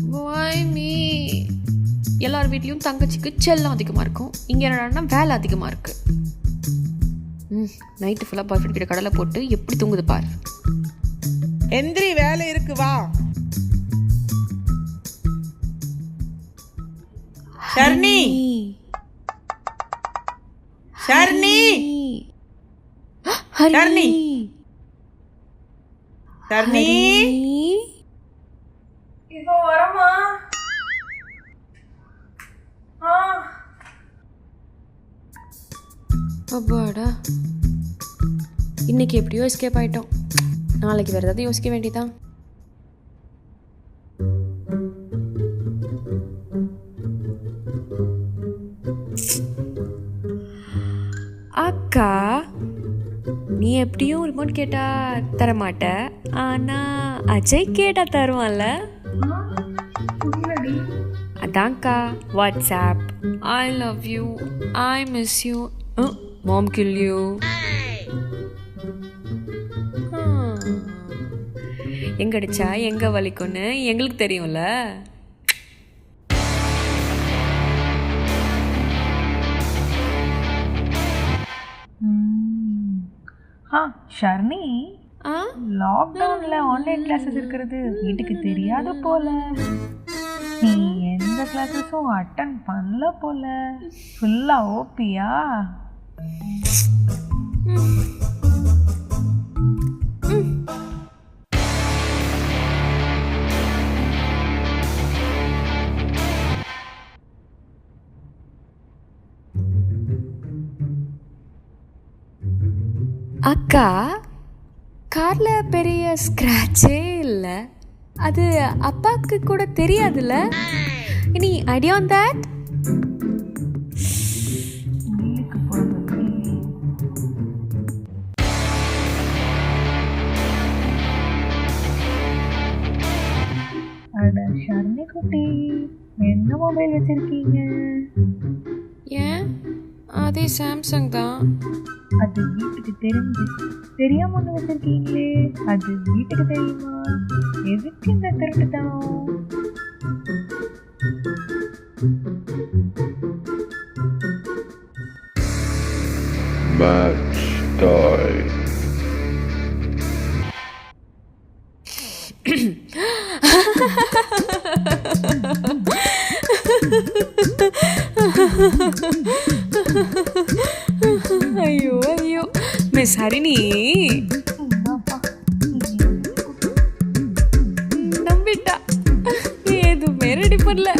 Why me? எல்லார் வீட்லேயும் தங்கச்சிக்கு செல்லம் அதிகமாக இருக்கும். இங்கே என்னடான்னா வேலை அதிகமாக இருக்கு. ம் நைட்டு ஃபுல்லாக பாய் ஃப்ரெண்ட் கிட்ட கடலை போட்டு எப்படி தூங்குது பார். எந்திரி வேலை இருக்கு வா. ஷர்ணி. ஷர்ணி. ஷர்ணி. ஷர்ணி. அப்பாடா. இன்னைக்கு எப்படியோ எஸ்கேப் ஆயிட்டோம். நாளைக்கு வேறு ஏதாவது யோசிக்க வேண்டியதான் அக்கா நீ எப்படியும் ரிமோட் கேட்டா தர மாட்ட ஆனா அஜய் கேட்டா தருவான்ல? அதான்க்கா WhatsApp I love you I miss you mom kill you எங்க அடிச்சா? எங்க வலிக்கும்னு? எங்களுக்கு தெரியும்ல. ஆ ஷர்ணி. லாக்டவுன்ல ஆன்லைன் கிளாஸஸ் இருக்கிறது. வீட்டுக்கு தெரியாது போல. நீ எந்த கிளாஸஸும் அட்டன் பண்ணல போல. ஃபுல்லா ஓபியா அக்கா கார்ல பெரிய ஸ்க்ராட்சே இல்லை. அது அப்பாவுக்கு கூட தெரியாதுல்ல? இனி ஐடியா ஆன் தட் அட ஷர்ணி குட்டி என்ன மொபைல் வச்சிருக்கீங்க ஏன் அதே சாம்சங் தான் அது வீட்டுக்கு தெரிஞ்சு தெரியாம ஒண்ணு வச்சிருக்கீங்களே அது வீட்டுக்கு தெரியுமா எதுக்கு இந்த திருட்டுத்தனம் Match toy. ஐயோ ஐயோ மிஸ் ஹரிணி நம்பிட்டா எதுவுமே ரெடி பண்ணல